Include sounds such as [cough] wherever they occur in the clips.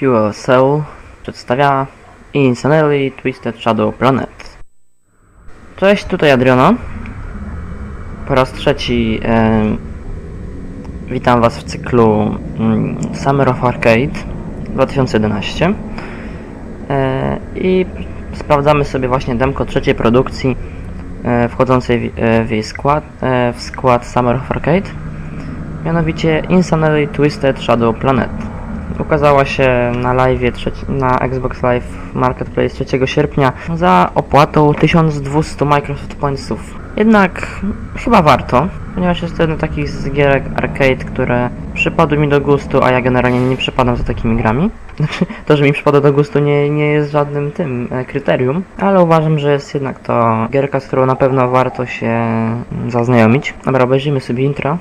Fuel Cell przedstawia Insanely Twisted Shadow Planet. Cześć, tutaj Adriano. Po raz trzeci em, witam Was w cyklu mm, Summer of Arcade 2011 e, i sprawdzamy sobie właśnie demko trzeciej produkcji e, wchodzącej w, e, w jej skład, e, w skład Summer of Arcade mianowicie Insanely Twisted Shadow Planet. Ukazała się na live na Xbox Live Marketplace 3 sierpnia za opłatą 1200 Microsoft Pointsów. Jednak chyba warto, ponieważ jest to jedna takich z gierek arcade, które przypadły mi do gustu, a ja generalnie nie przypadam za takimi grami. [laughs] Znaczy, to, że mi przypada do gustu nie, nie jest żadnym tym e, kryterium, ale uważam, że jest jednak to gierka, z którą na pewno warto się zaznajomić. Dobra, obejrzyjmy sobie intro.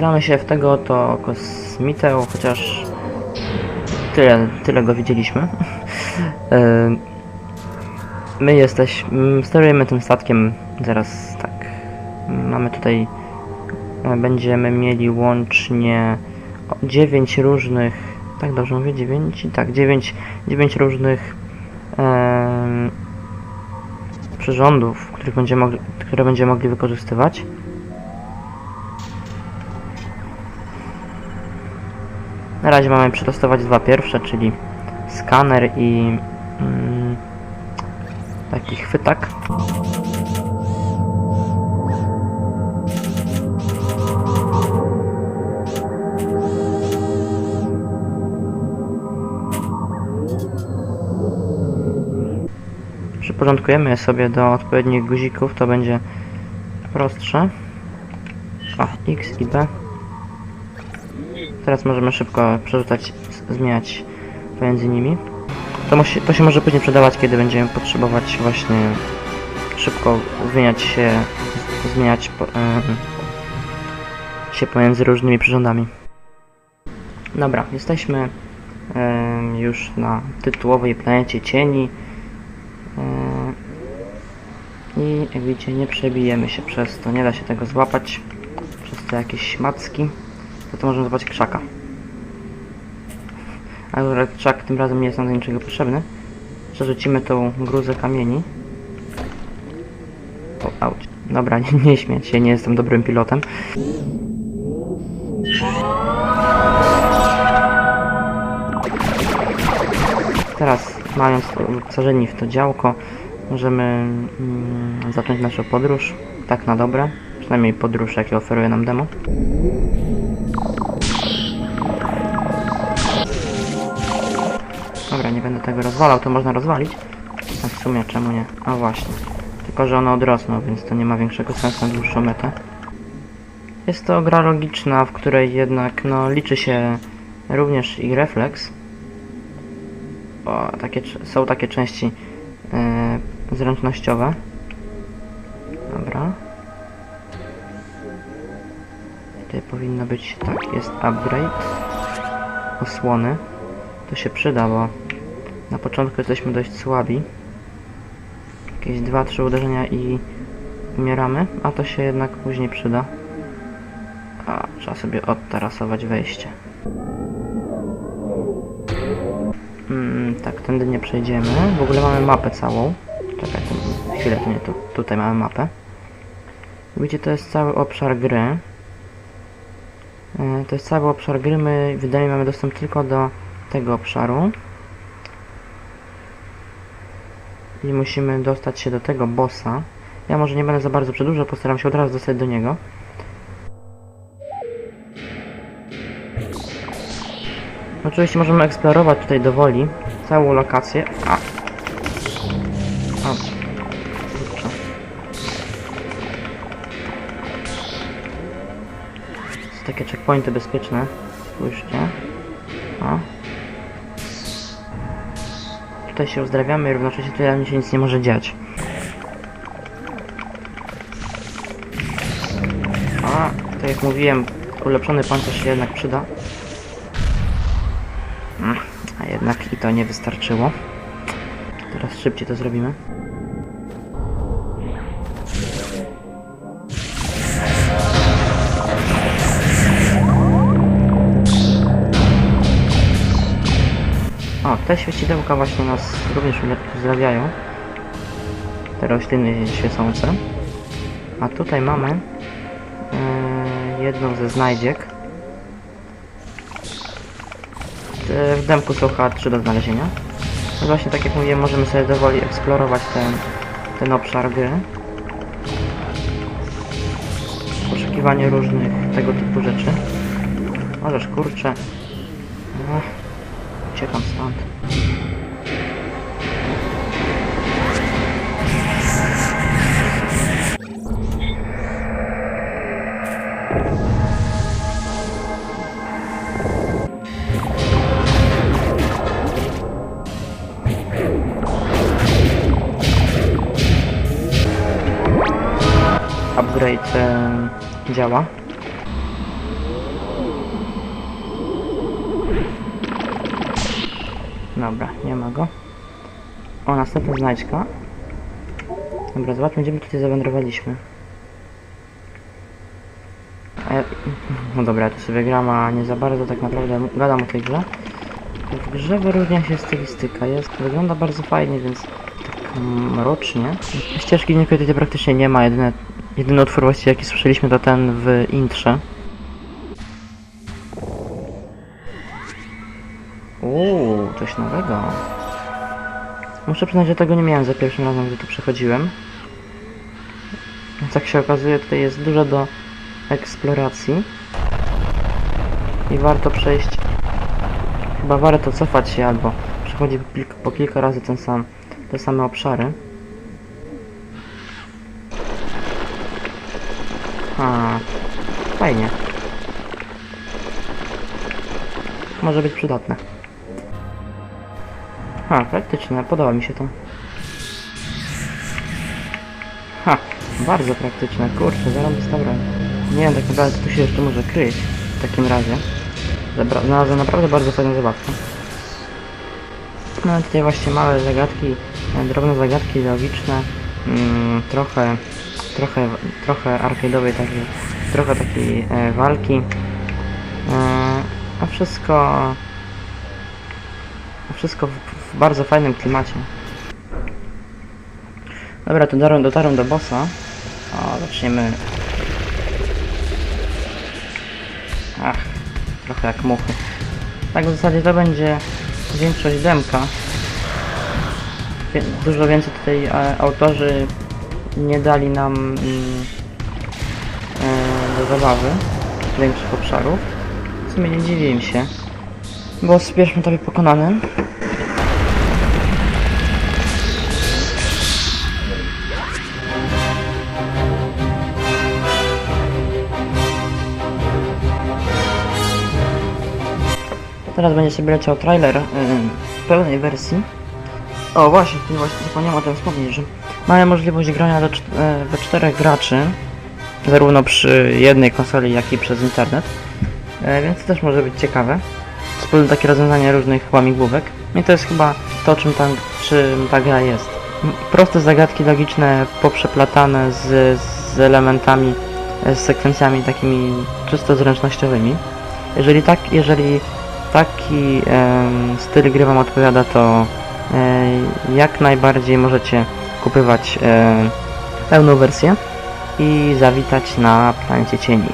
Wcielamy się w tego to kosmitę, chociaż tyle, tyle go widzieliśmy. E, [laughs] My jesteśmy, sterujemy tym statkiem zaraz tak. Mamy tutaj, e, będziemy mieli łącznie 9 różnych, tak dobrze mówię, 9? Tak, 9, 9 różnych em, przyrządów, których będziemy mogli, które będziemy mogli wykorzystywać. Na razie mamy przetestować dwa pierwsze, czyli skaner i mm, taki chwytak. Przyporządkujemy je sobie do odpowiednich guzików, to będzie prostsze. A, X i B. Teraz możemy szybko przerzucać, zmieniać pomiędzy nimi. To, musi, to się może później przydawać, kiedy będziemy potrzebować właśnie szybko zmieniać się, zmieniać po, em, się pomiędzy różnymi przyrządami. Dobra, jesteśmy em, już na tytułowej planecie cieni. Em, I jak widzicie, nie przebijemy się przez to, nie da się tego złapać przez te jakieś macki to, to możemy zobaczyć krzaka. Ale krzak tym razem nie jest nam do niczego potrzebny. Przerzucimy tą gruzę kamieni. O, auć. Dobra, [laughs] nie, nie się, nie jestem dobrym pilotem. Teraz, mając wyposażeni w to działko, możemy mm, zacząć naszą podróż. Tak na dobre. Przynajmniej podróż, jakie oferuje nam demo. Będę tego rozwalał, to można rozwalić. A w sumie czemu nie? A właśnie. Tylko, że one odrosną, więc to nie ma większego sensu na dłuższą metę. Jest to gra logiczna, w której jednak no, liczy się również i refleks. O, takie, są takie części yy, zręcznościowe. Dobra. Tutaj powinno być, tak, jest upgrade. Osłony. To się przyda, bo na początku jesteśmy dość słabi. Jakieś 2-3 uderzenia i umieramy, a to się jednak później przyda. A, trzeba sobie odtarasować wejście. Mm, tak, tędy nie przejdziemy. W ogóle mamy mapę całą. Czekaj, to, chwilę, nie tu. Tutaj mamy mapę. Widzicie, to jest cały obszar gry. E, To jest cały obszar gry. My, wydaje mi mamy dostęp tylko do tego obszaru. I musimy dostać się do tego bossa. Ja może nie będę za bardzo przedłużał, postaram się od razu dostać do niego. Oczywiście możemy eksplorować tutaj do woli całą lokację. A. Takie checkpointy bezpieczne. Spójrzcie. O. Tutaj się uzdrawiamy i równocześnie tutaj się nic nie może dziać. A, tak jak mówiłem, ulepszony pancerz się jednak przyda. Mm, A jednak i to nie wystarczyło. Teraz szybciej to zrobimy. O, te świecidełka właśnie nas również uzdrawiają. Te rośliny świecące. A tutaj mamy yy, jedną ze znajdziek. Te w demku są chyba trzy do znalezienia. No właśnie tak jak mówiłem, możemy sobie dowoli eksplorować ten, ten obszar gry. Poszukiwanie różnych tego typu rzeczy. Możesz kurczę. Uciekam stąd. Upgrade e, działa. Dobra, nie ma go. O, następna znajdźka. Dobra, zobaczmy, gdzie my tutaj zawędrowaliśmy. Ja... [laughs] No dobra, tu sobie gram, a nie za bardzo tak naprawdę gadam o tej grze. W grze wyróżnia się stylistyka, jest, wygląda bardzo fajnie, więc tak mrocznie. Ścieżki dźwiękowej tutaj praktycznie nie ma, jedyne, jedyny utwór właściwie jaki słyszeliśmy to ten w intrze. Uuu, coś nowego. Muszę przyznać, że tego nie miałem za pierwszym razem, gdy tu przechodziłem. Jak się okazuje, tutaj jest dużo do eksploracji. I warto przejść... Chyba warto cofać się albo kilka, po kilka razy ten sam, te same obszary. A, fajnie. Może być przydatne. Ha, praktyczne, podoba mi się to. Ha, bardzo praktyczne, kurczę, zarąbista broń. Nie wiem tak naprawdę co tu się jeszcze może kryć w takim razie. Znalazłem naprawdę bardzo fajną zabawkę. No i tutaj właśnie małe zagadki, e, drobne zagadki logiczne, mm, trochę, trochę, trochę arcade'owej takiej, trochę takiej e, walki. E, a wszystko, wszystko w, w bardzo fajnym klimacie. Dobra, to dotarłem, dotarłem do bossa. O, zaczniemy. Ach, trochę jak muchy. Tak w zasadzie to będzie większość demka. Dużo więcej tutaj e, autorzy nie dali nam mm, e, do zabawy większych obszarów. W sumie nie dziwię im się. Boss w pierwszym etapie pokonany. Teraz będzie sobie leciał trailer yy, pełnej wersji. O właśnie, tu właśnie zapomniałem o tym wspomnieć, że mamy możliwość grania do, e, we czterech graczy, zarówno przy jednej konsoli, jak i przez internet. E, więc to też może być ciekawe. Wspólne takie rozwiązanie różnych łamigłówek. I to jest chyba to, czym ta, czym ta gra jest. proste zagadki logiczne poprzeplatane z, z elementami, e, z sekwencjami takimi czysto zręcznościowymi. Jeżeli tak, jeżeli taki styl gry Wam odpowiada, to e, jak najbardziej możecie kupywać e, pełną wersję i zawitać na planecie cieni.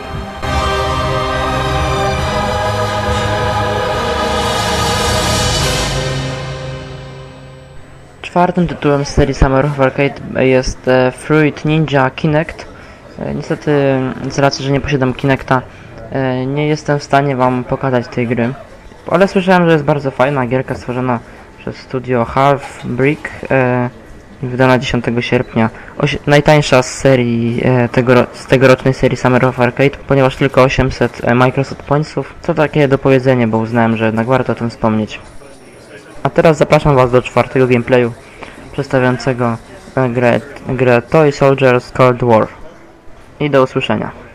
Czwartym tytułem z serii Summer of Arcade jest e, Fruit Ninja Kinect. E, niestety, z racji, że nie posiadam Kinecta, e, nie jestem w stanie Wam pokazać tej gry. Ale słyszałem, że jest bardzo fajna gierka stworzona przez studio Half Brick i wydana 10 sierpnia. Osi- najtańsza z serii tego, z tegorocznej serii Summer of Arcade, ponieważ tylko 800 e, Microsoft Pointsów. Co takie dopowiedzenie, bo uznałem, że jednak warto o tym wspomnieć. A teraz zapraszam Was do czwartego gameplayu przedstawiającego e, grę, grę Toy Soldiers Cold War. I do usłyszenia.